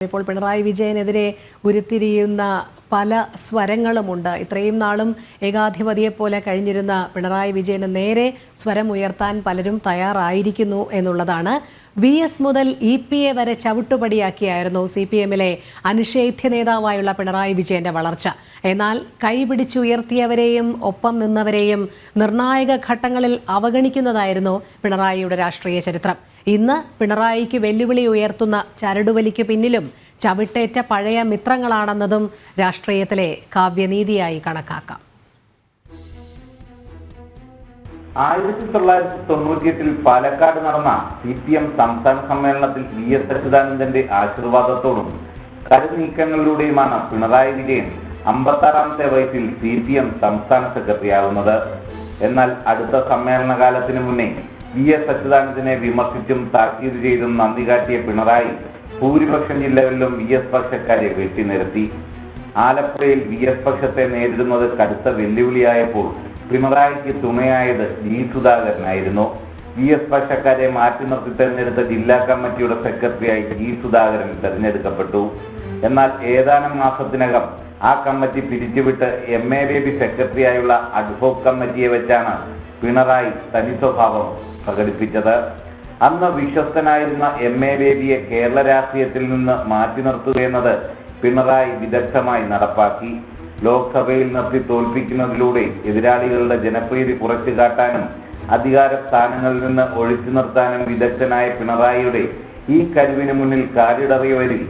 ഇപ്പോൾ പിണറായി വിജയനെതിരെ ഉരുത്തിരിയുന്ന പല സ്വരങ്ങളുമുണ്ട്. ഇത്രയും നാളും ഏകാധിപതിയെ പോലെ കഴിഞ്ഞിരുന്ന പിണറായി വിജയന് നേരെ സ്വരമുയർത്താൻ പലരും തയ്യാറായിരിക്കുന്നു എന്നുള്ളതാണ്. വി എസ് മുതൽ ഇ പി എ വരെ ചവിട്ടുപടിയാക്കിയായിരുന്നു സി പി എമ്മിലെ അനിഷേധ്യ നേതാവായുള്ള പിണറായി വിജയന്റെ വളർച്ച. എന്നാൽ കൈപിടിച്ചുയർത്തിയവരെയും ഒപ്പം നിന്നവരെയും നിർണായക ഘട്ടങ്ങളിൽ അവഗണിക്കുന്നതായിരുന്നു പിണറായിയുടെ രാഷ്ട്രീയ ചരിത്രം. ഇന്ന് പിണറായിക്ക് വെല്ലുവിളി ഉയർത്തുന്ന ചരടുവലിക്ക് പിന്നിലും ചവിട്ടേറ്റ പഴയ മിത്രങ്ങളാണെന്നതും രാഷ്ട്രീയത്തിലെ കാവ്യനീതിയായി കണക്കാക്കാം. ആയിരത്തി തൊള്ളായിരത്തി തൊണ്ണൂറ്റിയെട്ടിൽ പാലക്കാട് നടന്ന സി പി എം സംസ്ഥാന സമ്മേളനത്തിൽ വി എസ് അച്യുതാനന്ദന്റെ ആശീർവാദത്തോടും കരുനീക്കങ്ങളിലൂടെയുമാണ് പിണറായി വിജയൻ അമ്പത്താറാമത്തെ വയസ്സിൽ സി പി എം സംസ്ഥാന സെക്രട്ടറി ആവുന്നത് എന്നാൽ അടുത്ത സമ്മേളന കാലത്തിന് മുന്നേ വി എസ് അച്യുതാനന്ദനെ വിമർശിച്ചും താക്കീത് ചെയ്തും നന്ദി കാട്ടിയ പിണറായി ഭൂരിപക്ഷം ജില്ലകളിലും വി എസ് പക്ഷക്കാരെ വെട്ടിനിരത്തി. ആലപ്പുഴയിൽ വി എസ് പക്ഷത്തെ നേരിടുന്നത് കടുത്ത വെല്ലുവിളിയായപ്പോൾ പിണറായിക്ക് തുണയായത് ജി സുധാകരനായിരുന്നു. വി എസ് പക്ഷക്കാരെ മാറ്റി നിർത്തി തെരഞ്ഞെടുത്ത ജില്ലാ കമ്മിറ്റിയുടെ സെക്രട്ടറിയായി ജി സുധാകരൻ തെരഞ്ഞെടുക്കപ്പെട്ടു. എന്നാൽ ഏതാനും മാസത്തിനകം ആ കമ്മിറ്റി പിരിച്ചുവിട്ട് എം എ ബേബി സെക്രട്ടറിയായുള്ള അഡ്ഹോക്ക് കമ്മിറ്റിയെ വെച്ചാണ് പിണറായി തനി സ്വഭാവം പ്രകടിപ്പിച്ചത്. അന്ന് വിശ്വസ്തനായിരുന്ന എം എ ബേബിയെ കേരള രാഷ്ട്രീയത്തിൽ നിന്ന് മാറ്റി നിർത്തുകയെന്നത് പിണറായി വിദഗ്ധമായി നടപ്പാക്കി ലോക്സഭയിൽ നിർത്തി തോൽപ്പിക്കുന്നതിലൂടെ എതിരാളികളുടെ ജനപ്രീതി കുറച്ചു കാട്ടാനും അധികാര സ്ഥാനങ്ങളിൽ നിന്ന് ഒഴിച്ചു നിർത്താനും വിദഗ്ധനായ പിണറായിയുടെ ഈ കരുവിന് മുന്നിൽ കാലിടറിയവരിൽ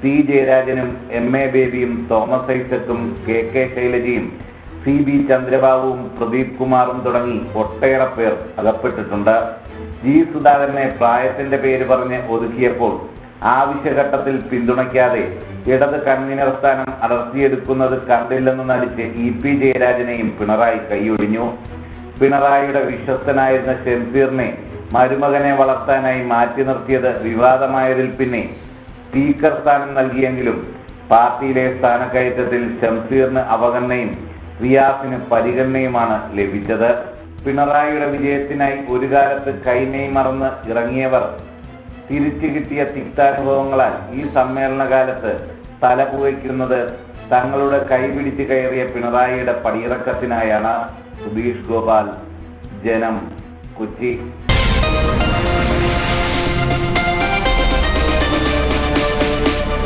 സി ജയരാജനും എം എ ബേബിയും തോമസ് ഐസക്കും കെ കെ ശൈലജയും സി ബി ചന്ദ്രബാബുവും പ്രദീപ് കുമാറും തുടങ്ങി ഒട്ടേറെ പേർ അകപ്പെട്ടിട്ടുണ്ട്. ജി സുധാകരനെ പ്രായത്തിന്റെ പേര് പറഞ്ഞ് ഒതുക്കിയപ്പോൾ ആവശ്യഘട്ടത്തിൽ പിന്തുണയ്ക്കാതെ ഇടത് കൺവീനർ സ്ഥാനം അടർത്തിയെടുക്കുന്നത് കണ്ടില്ലെന്ന് നടിച്ച് ഇ പി ജയരാജനെയും പിണറായി കൈയൊഴിഞ്ഞു പിണറായിയുടെ വിശ്വസ്തനായിരുന്ന ഷംസീറിനെ മരുമകനെ വളർത്താനായി മാറ്റി നിർത്തിയത് വിവാദമായതിൽ പിന്നെ സ്പീക്കർ സ്ഥാനം നൽകിയെങ്കിലും പാർട്ടിയിലെ സ്ഥാനക്കയറ്റത്തിൽ ഷംസീറിന് അവഗണനയും റിയാസിന് പരിഗണനയുമാണ് ലഭിച്ചത്. പിണറായിയുടെ വിജയത്തിനായി ഒരു കാലത്ത് കൈമേയ് മറന്ന് ഇറങ്ങിയവർ തിരിച്ചു കിട്ടിയ തിക്താനുഭവങ്ങളാൽ ഈ സമ്മേളന കാലത്ത് തല പുകയ്ക്കുന്നത് തങ്ങളുടെ കൈപിടിച്ച് കയറിയ പിണറായിയുടെ പടിയിറക്കത്തിനായാണ് സുധീഷ് ഗോപാൽ ജനം കൊച്ചി